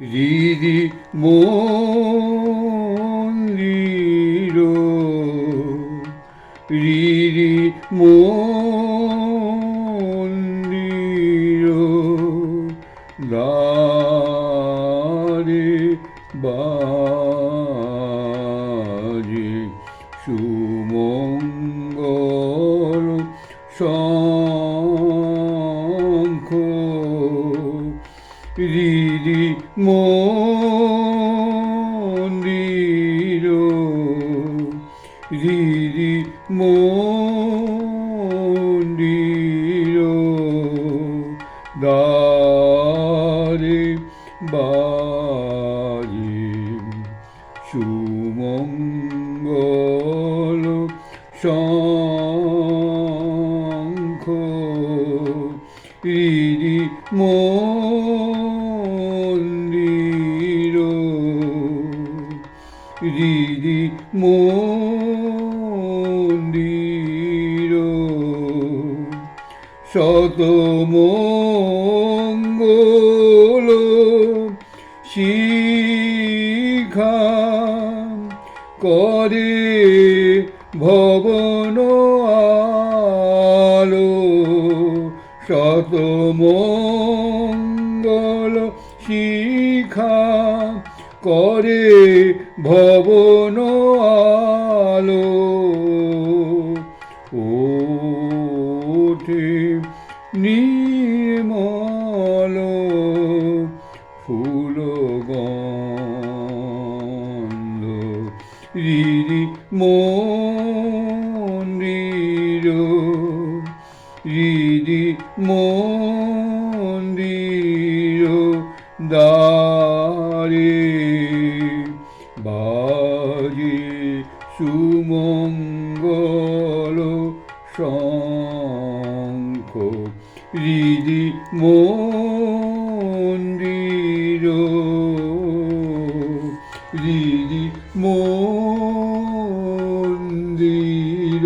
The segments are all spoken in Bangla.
হৃদি মন্দির হৃদি মন্দির দ্বারে বাজে মন্দির হৃদি মন্দির দ্বারে বাজে সুমঙ্গল শঙ্খ হৃদি মন্দির হৃদি মন্দির। শত মঙ্গল শিখা করে ভবন আলো। শত মঙ্গল শিখা করে ভবন আলো ওঠে নির্মল ফুল গন্ধ। রিরি মন্দির সুমঙ্গল শঙ্খ, হৃদি মন্দির হৃদি মন্দির।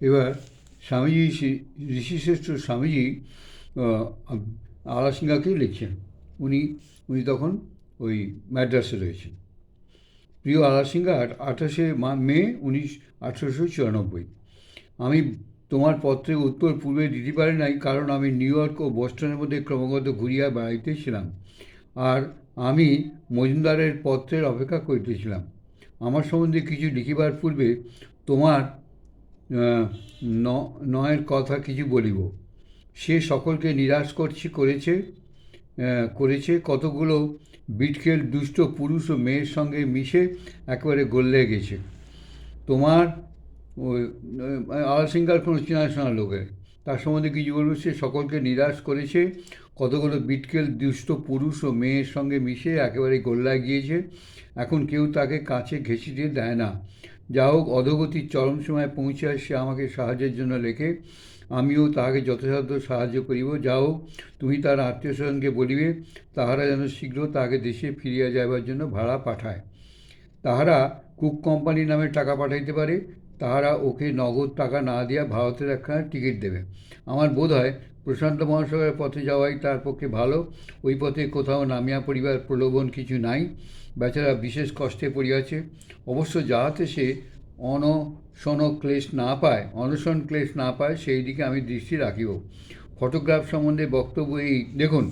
এবার স্বামীজি শ্রী- ঋষিশ্রেষ্ঠ স্বামীজি আলাসিঙ্গাকেই লিখছেন। উনি উনি তখন ওই ম্যাড্রাসে রয়েছেন। প্রিয় আলাসিঙ্গা আঠাশে মে উনিশ, আঠেরোশো চুরানব্বই। আমি তোমার পত্রে উত্তর পূর্বে দিতে পারি নাই, কারণ আমি নিউ ইয়র্ক ও বস্টনের মধ্যে ক্রমাগত ঘুরিয়া বেড়াইতেছিলাম আর আমি মজুমদারের পত্রের অপেক্ষা করিতেছিলাম। আমার সম্বন্ধে কিছু লিখিবার পূর্বে তোমার নয়ের কথা কিছু বলিব। সে সকলকে নিরাশ করছি, করেছে করেছে কতগুলো বিটকেল দুষ্ট পুরুষ ও মেয়ের সঙ্গে মিশে একেবারে গল্লে গেছে। তোমার ওই আলাসিঙ্গার কোনো চেনাশোনা লোকের? তার সম্বন্ধে কিছু বলব? সে সকলকে নিরাশ করেছে। কতগুলো বিটকেল দুষ্ট পুরুষ ও মেয়ের সঙ্গে মিশে একেবারে গোল্লায় গিয়েছে। এখন কেউ তাকে কাছে ঘেঁষিতে দেয় না। যা হোক অধগতির চরম সময় পৌঁছায় সে আমাকে সাহায্যের জন্য লেখে। আমিও তাহাকে যথাসাধ্য সাহায্য করিব। যা হোক তুমি তার আত্মীয় স্বজনকে বলিবে, তাহারা যেন শীঘ্র তাহাকে দেশে ফিরিয়া যাইবার জন্য ভাড়া পাঠায়। তাহারা কুক কোম্পানি নামে টাকা পাঠাইতে পারে, তাহারা ওকে নগদ টাকা না দিয়া ভারতের একখানা টিকিট দেবে। আমার বোধ হয় প্রশান্ত মহাসাগরের পথে যাওয়াই তার পক্ষে ভালো। ওই পথে কোথাও নামিয়া পড়িবার প্রলোভন কিছু নাই। বেচারা বিশেষ কষ্টে পড়িয়াছে। অবশ্য যাহাতে সে অনশন ক্লেশ না পায়, অনশন ক্লেশ না পায়, সেই দিকে আমি দৃষ্টি রাখিব। ফটোগ্রাফ সম্বন্ধে বক্তব্য এই, দেখুন,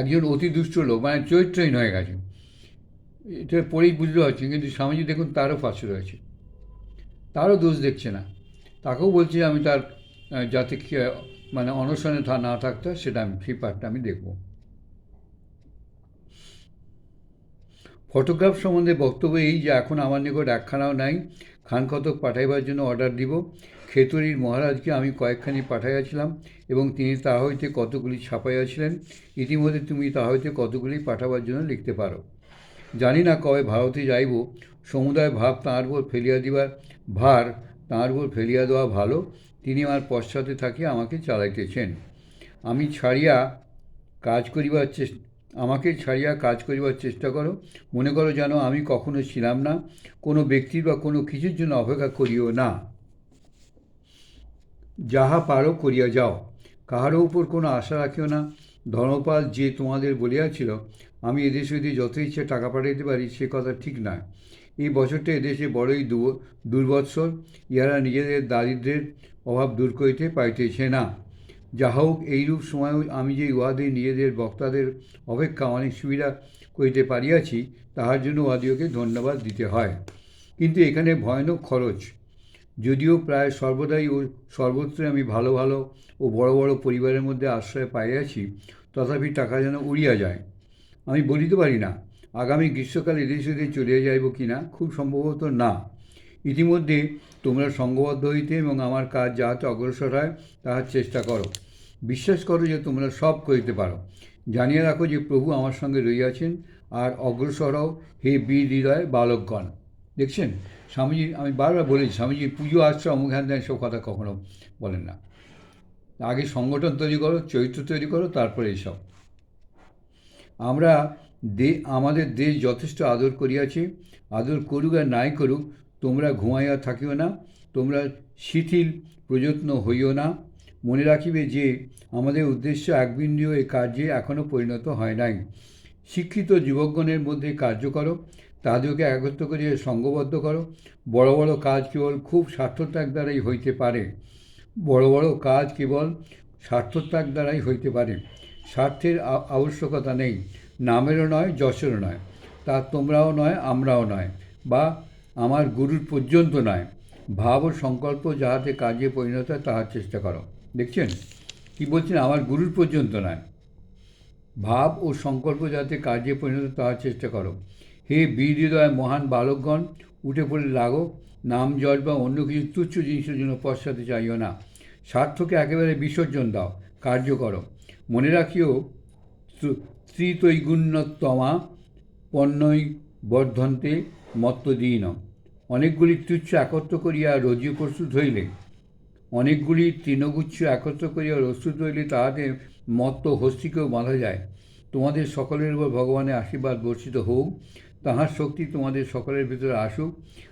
একজন অতি দুষ্ট লোক মানে চরিত্রহীন হয়ে গেছে। এটা পড়েই বুঝতে পারছি, কিন্তু স্বামীজি দেখুন, তারও পাশে রয়েছে। তারও দোষ দেখছে না। তাকেও বলছে আমি তার যাতে মানে অনশনে থা, না থাকতে সেটা আমি, সেই পার্টটা আমি দেখব। ফটোগ্রাফ সম্বন্ধে বক্তব্য এই যে, এখন আমার নিকট একখানাও নাই। খান কতক পাঠাইবার জন্য অর্ডার দিব। খেতড়ির মহারাজকে আমি কয়েকখানি পাঠাইয়াছিলাম এবং তিনি তাহা হইতে কতগুলি ছাপাইয়াছিলেন। ইতিমধ্যে তুমি তাহা হইতে কতগুলি পাঠাবার জন্য লিখতে পারো। জানি না কবে ভারতে যাইব। সমুদায় ভাব তাঁর উপর ফেলিয়া দিবার ভার তাঁর উপর ফেলিয়া দেওয়া ভালো। তিনি আমার পশ্চাতে থাকিয়া আমাকে চালাইতেছেন। আমি ছাড়িয়া কাজ করিবার চেষ্টা আমাকে ছাড়িয়া কাজ করিবার চেষ্টা করো। মনে করো যেন আমি কখনো ছিলাম না। কোনো ব্যক্তির বা কোনো কিছুর জন্য অপেক্ষা করিও না। যাহা পারো করিয়া যাও। কাহারও উপর কোনো আশা রাখিও না। ধর্মপাল যে তোমাদের বলিয়াছিল, আমি এদেশে যদি যত ইচ্ছে টাকা পাঠাইতে পারি, সে কথা ঠিক নয়। এই বছরটা এদেশে বড়ই দুর্বৎসর। ইহারা নিজেদের দারিদ্র্যের অভাব দূর করিতে পাইতেছে না। যা হোক, এইরূপ সময়ও আমি যে উহাদের নিজেদের বক্তাদের অপেক্ষা অনেক সুবিধা করিতে পারিয়াছি, তাহার জন্য উহাদিওকে ধন্যবাদ দিতে হয়। কিন্তু এখানে ভয়ানক খরচ। যদিও প্রায় সর্বদাই ও সর্বত্র আমি ভালো ভালো ও বড় বড় পরিবারের মধ্যে আশ্রয় পাইয়াছি, তথাপি টাকা যেন উড়িয়া যায়। আমি বলিতে পারি না, আগামী গ্রীষ্মকালে এদেশে হইতে চলিয়া যাইব কি না খুব সম্ভবত না। ইতিমধ্যে তোমরা সঙ্গবদ্ধ হইতে এবং আমার কাজ যাহাতে অগ্রসর হয়, তাহার চেষ্টা করো। বিশ্বাস করো যে তোমরা সব করিতে পারো। জানিয়ে রাখো যে প্রভু আমার সঙ্গে রইয়াছেন আর অগ্রসর হও হে বীর হৃদয় বালকগণ। দেখছেন? স্বামীজি, আমি বারবার বলেছি, স্বামীজি, পুজো আসছে অমুক হ্যান ত্যান সব কথা কখনো বলেন না। আগে সংগঠন তৈরি করো, চরিত্র তৈরি করো, তারপরে এইসব আমরা দে, আমাদের দেশ যথেষ্ট আদর করিয়াছে, আদর করুক আর নাই করুক তোমরা ঘুমাইয়া থাকিও না, তোমরা শিথিল, প্রযত্ন হইও না। মনে রাখিবে যে, আমাদের উদ্দেশ্য একবিন্দীয় এই কার্যে এখনও পরিণত হয় নাই। শিক্ষিত যুবকগণের মধ্যে কার্য করো, তাদেরকে একত্র করিয়া সঙ্গবদ্ধ করো। বড় বড় কাজ কেবল খুব স্বার্থত্যাগ দ্বারাই হইতে পারে। বড় বড় কাজ কেবল স্বার্থত্যাগ দ্বারাই হইতে পারে। স্বার্থের আবশ্যকতা নেই। নামেরও নয়, যশেরও নয়। তা তোমরাও নয়, আমরাও নয়। বা আমার গুরুর পর্যন্ত নয়। ভাব ও সংকল্প যাহাতে কাজে পরিণত হয়, তাহার চেষ্টা করো। দেখছেন? কি বলছেন? আমার গুরুর পর্যন্ত নয়। ভাব ও সংকল্প যাতে কাজে পরিণত তাহার চেষ্টা করো। হে বীর হৃদয় মহান বালকগণ, উঠে পড়ে লাগো। নাম যশ বা অন্য কিছু তুচ্ছ জিনিসের জন্য পশ্চাতে চাইও না। স্বার্থকে একেবারে বিসর্জন দাও। কার্য করো। মনে রাখিও ত্রিতৈগুণ্যতমা পণ্যই বর্ধন্তে মত্ত দিই মত্তদীন। অনেকগুলি তুচ্ছ একত্র করিয়া রোজি প্রস্তুত হইলে, অনেকগুলি তৃণগুচ্ছ একত্র করিয়া প্রস্তুত হইলে তাহাতে মত্ত হস্তিকেও বাঁধা যায়। তোমাদের সকলের উপর ভগবানের আশীর্বাদ বর্ষিত হোক, তাহার শক্তি তোমাদের সকলের ভিতরে আসুক।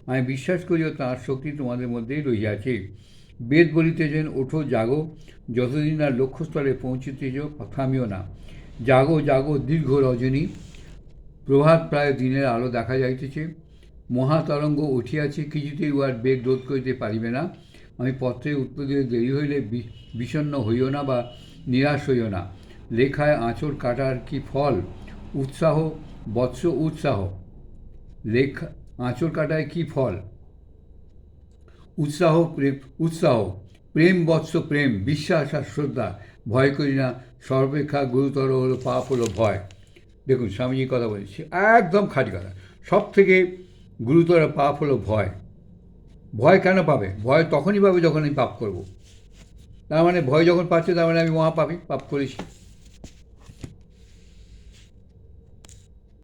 আমি বিশ্বাস করিও তাহার শক্তি তোমাদের মধ্যেই রহিয়াছে। বেদ বলিতেছেন ওঠো, জাগো, যতদিন না লক্ষ্যস্থলে পৌঁছিতেছ থামিও না। জাগো জাগো, দীর্ঘ রজনী। প্রভাত প্রায় দিনের আলো দেখা যাইতেছে। মহাতরঙ্গ উঠিয়াছে, কিছুতেই উহার বেগ রোধ করিতে পারিবে না। আমি পত্রে উৎপত্তিতে দেরি হইলে বি- বিষণ্ণ হইও না বা নিরাশ হইও না। লেখায় আঁচড় কাটার কি ফল? উৎসাহ, বৎস উৎসাহ। লেখা আঁচড় কাটায় কি ফল? উৎসাহ প্রেম উৎসাহ। প্রেম, বৎস প্রেম, বিশ্বাস আর শ্রদ্ধা। ভয় করি না সর্বেক্ষা গুরুতর হলো পাপ হলো ভয়। দেখুন স্বামীজির কথা বলছি, একদম খাঁটি কথা। সব থেকে গুরুতর পাপ হলো ভয়। ভয় কেন পাবে? ভয় তখনই পাবে যখন আমি পাপ করব। তার মানে ভয় যখন পাচ্ছে তার মানে আমি মহাপাপি, পাপ করেছি।